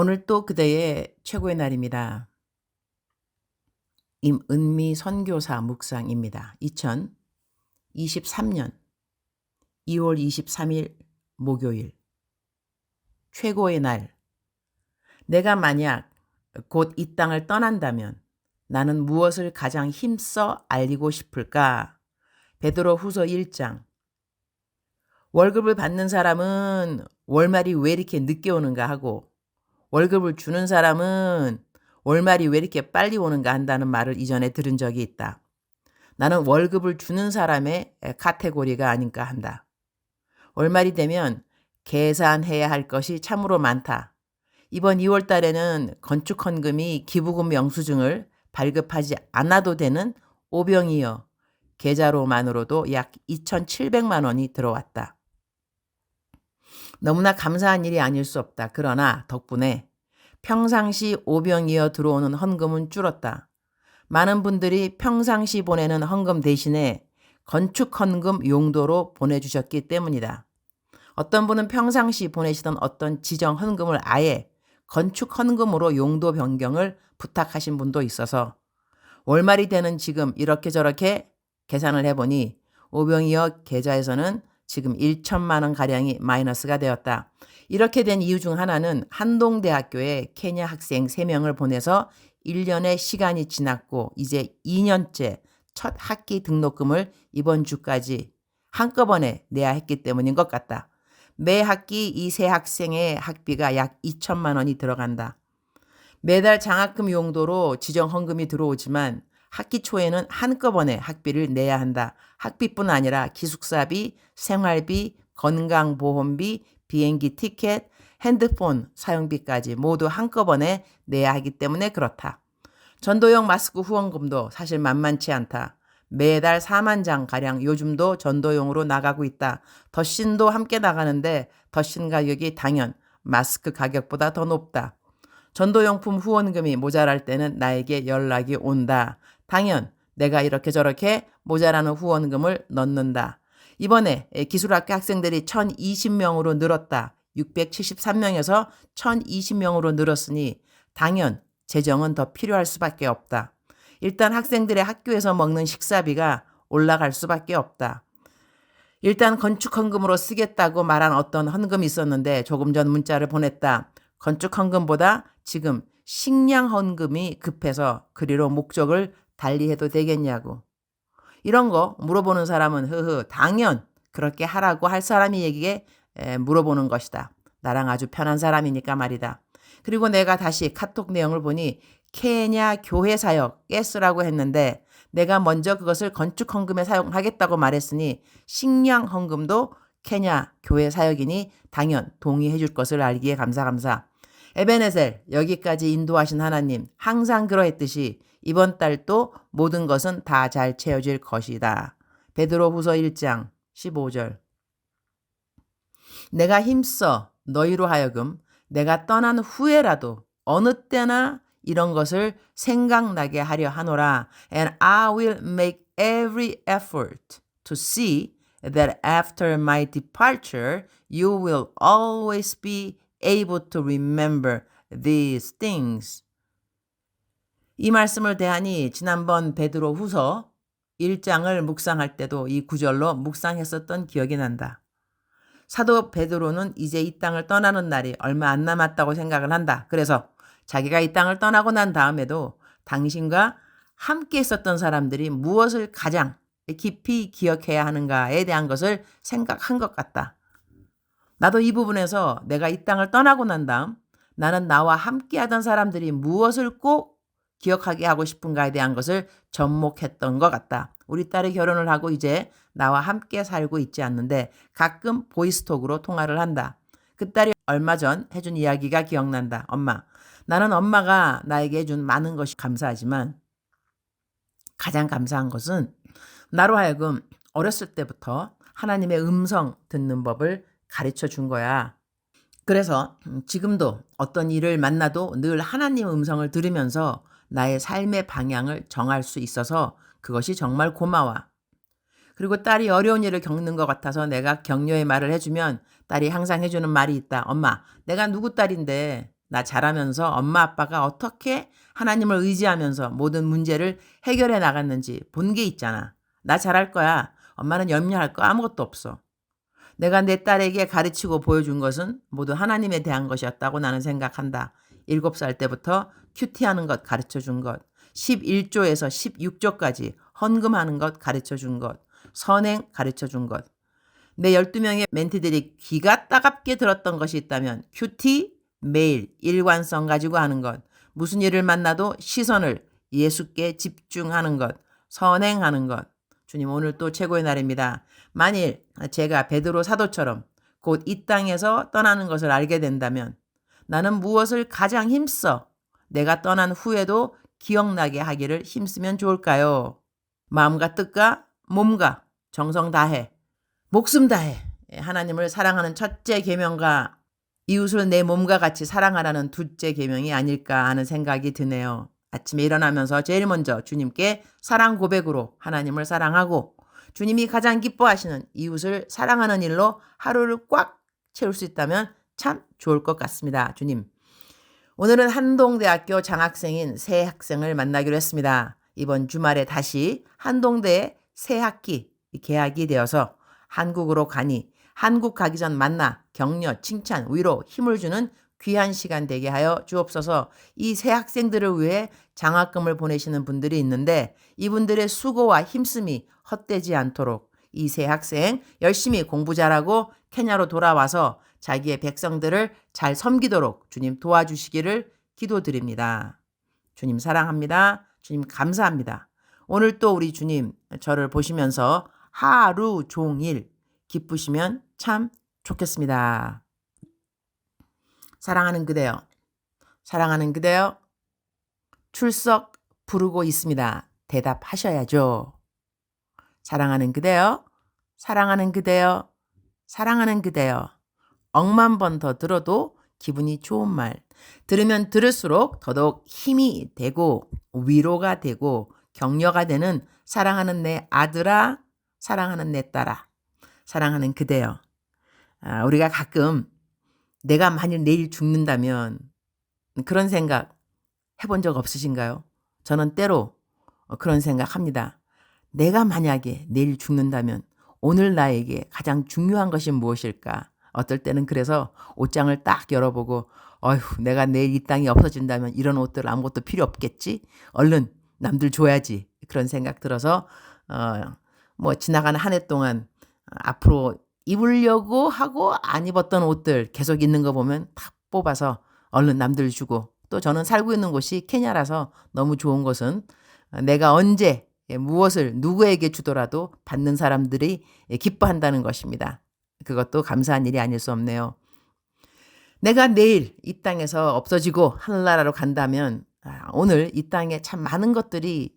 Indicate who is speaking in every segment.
Speaker 1: 오늘 또 그대의 최고의 날입니다. 임은미 선교사 묵상입니다. 2023년 2월 23일 목요일 최고의 날 내가 만약 곧 이 땅을 떠난다면 나는 무엇을 가장 힘써 알리고 싶을까? 베드로 후서 1장 월급을 받는 사람은 월말이 왜 이렇게 늦게 오는가 하고 월급을 주는 사람은 월말이 왜 이렇게 빨리 오는가 한다는 말을 이전에 들은 적이 있다. 나는 월급을 주는 사람의 카테고리가 아닌가 한다. 월말이 되면 계산해야 할 것이 참으로 많다. 이번 2월 달에는 건축 헌금이 기부금 영수증을 발급하지 않아도 되는 오병이어 계좌로만으로도 약 2,700만 원이 들어왔다. 너무나 감사한 일이 아닐 수 없다. 그러나 덕분에 평상시 오병이어 들어오는 헌금은 줄었다. 많은 분들이 평상시 보내는 헌금 대신에 건축 헌금 용도로 보내주셨기 때문이다. 어떤 분은 평상시 보내시던 어떤 지정 헌금을 아예 건축 헌금으로 용도 변경을 부탁하신 분도 있어서 월말이 되는 지금 이렇게 저렇게 계산을 해보니 오병이어 계좌에서는 지금 1천만 원 가량이 마이너스가 되었다. 이렇게 된 이유 중 하나는 한동대학교에 케냐 학생 3명을 보내서 1년의 시간이 지났고 이제 2년째 첫 학기 등록금을 이번 주까지 한꺼번에 내야 했기 때문인 것 같다. 매 학기 이 세 학생의 학비가 약 2천만 원이 들어간다. 매달 장학금 용도로 지정 헌금이 들어오지만 학기 초에는 한꺼번에 학비를 내야 한다. 학비뿐 아니라 기숙사비, 생활비, 건강보험비, 비행기 티켓, 핸드폰 사용비까지 모두 한꺼번에 내야 하기 때문에 그렇다. 전도용 마스크 후원금도 사실 만만치 않다. 매달 4만 장 가량 요즘도 전도용으로 나가고 있다. 덧신도 함께 나가는데 덧신 가격이 당연 마스크 가격보다 더 높다. 전도용품 후원금이 모자랄 때는 나에게 연락이 온다. 당연 내가 이렇게 저렇게 모자라는 후원금을 넣는다. 이번에 기술학교 학생들이 1020명으로 늘었다. 673명에서 1020명으로 늘었으니 당연 재정은 더 필요할 수밖에 없다. 일단 학생들의 학교에서 먹는 식사비가 올라갈 수밖에 없다. 일단 건축 헌금으로 쓰겠다고 말한 어떤 헌금이 있었는데 조금 전 문자를 보냈다. 건축 헌금보다 지금 식량 헌금이 급해서 그리로 목적을 달리 해도 되겠냐고. 이런 거 물어보는 사람은 흐흐 당연 그렇게 하라고 할 사람이 얘기에 물어보는 것이다. 나랑 아주 편한 사람이니까 말이다. 그리고 내가 다시 카톡 내용을 보니 케냐 교회 사역 예스라고 했는데 내가 먼저 그것을 건축 헌금에 사용하겠다고 말했으니 식량 헌금도 케냐 교회 사역이니 당연 동의해 줄 것을 알기에 감사 감사. 에베네셀 여기까지 인도하신 하나님 항상 그러했듯이 이번 달도 모든 것은 다 잘 채워질 것이다. 베드로 후서 1장 15절 내가 힘써 너희로 하여금 내가 떠난 후에라도 어느 때나 이런 것을 생각나게 하려 하노라. And I will make every effort to see that after my departure you will always be able to remember these things. 이 말씀을 대하니 지난번 베드로 후서 1장을 묵상할 때도 이 구절로 묵상했었던 기억이 난다. 사도 베드로는 이제 이 땅을 떠나는 날이 얼마 안 남았다고 생각을 한다. 그래서 자기가 이 땅을 떠나고 난 다음에도 당신과 함께 있었던 사람들이 무엇을 가장 깊이 기억해야 하는가에 대한 것을 생각한 것 같다. 나도 이 부분에서 내가 이 땅을 떠나고 난 다음 나는 나와 함께 하던 사람들이 무엇을 꼭 기억하게 하고 싶은가에 대한 것을 접목했던 것 같다. 우리 딸이 결혼을 하고 이제 나와 함께 살고 있지 않는데 가끔 보이스톡으로 통화를 한다. 그 딸이 얼마 전 해준 이야기가 기억난다. 엄마, 나는 엄마가 나에게 해준 많은 것이 감사하지만 가장 감사한 것은 나로 하여금 어렸을 때부터 하나님의 음성 듣는 법을 가르쳐 준 거야. 그래서 지금도 어떤 일을 만나도 늘 하나님 음성을 들으면서 나의 삶의 방향을 정할 수 있어서 그것이 정말 고마워. 그리고 딸이 어려운 일을 겪는 것 같아서 내가 격려의 말을 해주면 딸이 항상 해주는 말이 있다. 엄마, 내가 누구 딸인데 나 잘하면서 엄마 아빠가 어떻게 하나님을 의지하면서 모든 문제를 해결해 나갔는지 본 게 있잖아. 나 잘할 거야. 엄마는 염려할 거 아무것도 없어. 내가 내 딸에게 가르치고 보여준 것은 모두 하나님에 대한 것이었다고 나는 생각한다. 7살 때부터 큐티하는 것 가르쳐 준 것, 11조에서 16조까지 헌금하는 것 가르쳐 준 것, 선행 가르쳐 준 것. 내 12명의 멘티들이 귀가 따갑게 들었던 것이 있다면 큐티 매일 일관성 가지고 하는 것, 무슨 일을 만나도 시선을 예수께 집중하는 것, 선행하는 것. 주님 오늘 또 최고의 날입니다. 만일 제가 베드로 사도처럼 곧 이 땅에서 떠나는 것을 알게 된다면 나는 무엇을 가장 힘써 내가 떠난 후에도 기억나게 하기를 힘쓰면 좋을까요? 마음과 뜻과 몸과 정성 다해 목숨 다해 하나님을 사랑하는 첫째 계명과 이웃을 내 몸과 같이 사랑하라는 둘째 계명이 아닐까 하는 생각이 드네요. 아침에 일어나면서 제일 먼저 주님께 사랑 고백으로 하나님을 사랑하고 주님이 가장 기뻐하시는 이웃을 사랑하는 일로 하루를 꽉 채울 수 있다면 참 좋을 것 같습니다. 주님. 오늘은 한동대학교 장학생인 새 학생을 만나기로 했습니다. 이번 주말에 다시 한동대의 새 학기 개학이 되어서 한국으로 가니 한국 가기 전 만나 격려, 칭찬, 위로, 힘을 주는 귀한 시간 되게 하여 주옵소서 이 새 학생들을 위해 장학금을 보내시는 분들이 있는데 이분들의 수고와 힘씀이 헛되지 않도록 이 새 학생 열심히 공부 잘하고 케냐로 돌아와서 자기의 백성들을 잘 섬기도록 주님 도와주시기를 기도드립니다. 주님 사랑합니다. 주님 감사합니다. 오늘 또 우리 주님 저를 보시면서 하루 종일 기쁘시면 참 좋겠습니다. 사랑하는 그대여, 사랑하는 그대여, 출석 부르고 있습니다. 대답하셔야죠. 사랑하는 그대여, 사랑하는 그대여, 사랑하는 그대여. 억만 번 더 들어도 기분이 좋은 말. 들으면 들을수록 더더욱 힘이 되고 위로가 되고 격려가 되는 사랑하는 내 아들아, 사랑하는 내 딸아, 사랑하는 그대여. 아, 우리가 가끔 내가 만일 내일 죽는다면 그런 생각 해본 적 없으신가요? 저는 때로 그런 생각 합니다. 내가 만약에 내일 죽는다면 오늘 나에게 가장 중요한 것이 무엇일까? 어떨 때는 그래서 옷장을 딱 열어보고 어휴 내가 내일 이 땅이 없어진다면 이런 옷들 아무것도 필요 없겠지? 얼른 남들 줘야지. 그런 생각 들어서 어 뭐 지나가는 한해 동안 앞으로 입으려고 하고 안 입었던 옷들 계속 있는 거 보면 다 뽑아서 얼른 남들 주고 또 저는 살고 있는 곳이 케냐라서 너무 좋은 것은 내가 언제 무엇을 누구에게 주더라도 받는 사람들이 기뻐한다는 것입니다. 그것도 감사한 일이 아닐 수 없네요. 내가 내일 이 땅에서 없어지고 하늘나라로 간다면 아, 오늘 이 땅에 참 많은 것들이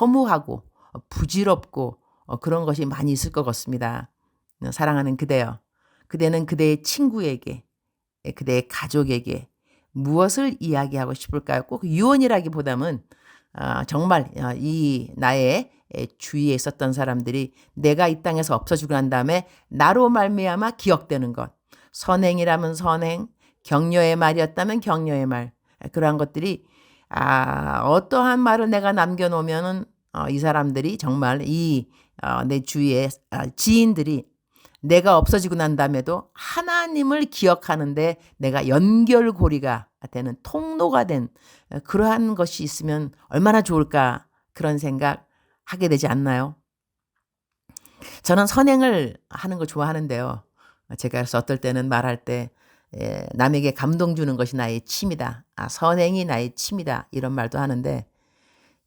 Speaker 1: 허무하고 부질없고 어, 그런 것이 많이 있을 것 같습니다. 사랑하는 그대여. 그대는 그대의 친구에게, 그대의 가족에게 무엇을 이야기하고 싶을까요? 꼭 유언이라기보다는 아, 정말 어, 이 나의 주위에 있었던 사람들이 내가 이 땅에서 없어지고 난 다음에 나로 말미암아 기억되는 것. 선행이라면 선행, 격려의 말이었다면 격려의 말. 그러한 것들이 아, 어떠한 말을 내가 남겨 놓으면은 어, 이 사람들이 정말 이내 어, 주위의 아, 지인들이 내가 없어지고 난 다음에도 하나님을 기억하는데 내가 연결고리가 되는 통로가 된 그러한 것이 있으면 얼마나 좋을까 그런 생각 하게 되지 않나요? 저는 선행을 하는 거 좋아하는데요. 제가 그래서 어떨 때는 말할 때 예, 남에게 감동 주는 것이 나의 취미다. 아, 선행이 나의 취미다. 이런 말도 하는데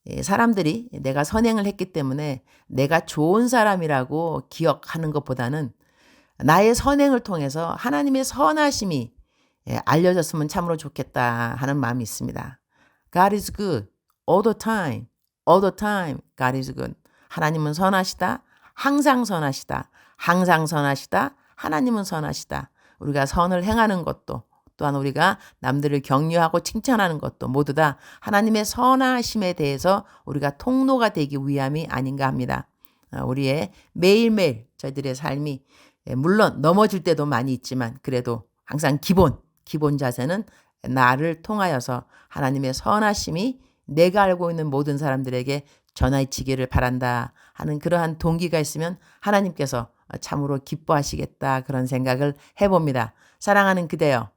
Speaker 1: 예, 사람들이 내가 선행을 했기 때문에 내가 좋은 사람이라고 기억하는 것보다는 나의 선행을 통해서 하나님의 선하심이 예, 알려졌으면 참으로 좋겠다 하는 마음이 있습니다. God is good all the time. all the time. God is good. 하나님은 선하시다. 항상 선하시다. 항상 선하시다. 하나님은 선하시다. 우리가 선을 행하는 것도 또한 우리가 남들을 격려하고 칭찬하는 것도 모두 다 하나님의 선하심에 대해서 우리가 통로가 되기 위함이 아닌가 합니다. 아, 우리의 매일매일 저희들의 삶이 예, 물론 넘어질 때도 많이 있지만 그래도 항상 기본, 기본 자세는 나를 통하여서 하나님의 선하심이 내가 알고 있는 모든 사람들에게 전하치기를 바란다 하는 그러한 동기가 있으면 하나님께서 참으로 기뻐하시겠다 그런 생각을 해봅니다. 사랑하는 그대여,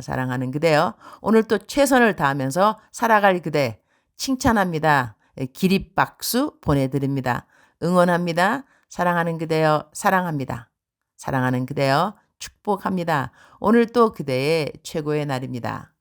Speaker 1: 사랑하는 그대여, 오늘 또 최선을 다하면서 살아갈 그대 칭찬합니다. 기립박수 보내드립니다. 응원합니다. 사랑하는 그대여, 사랑합니다. 사랑하는 그대여, 축복합니다. 오늘 또 그대의 최고의 날입니다.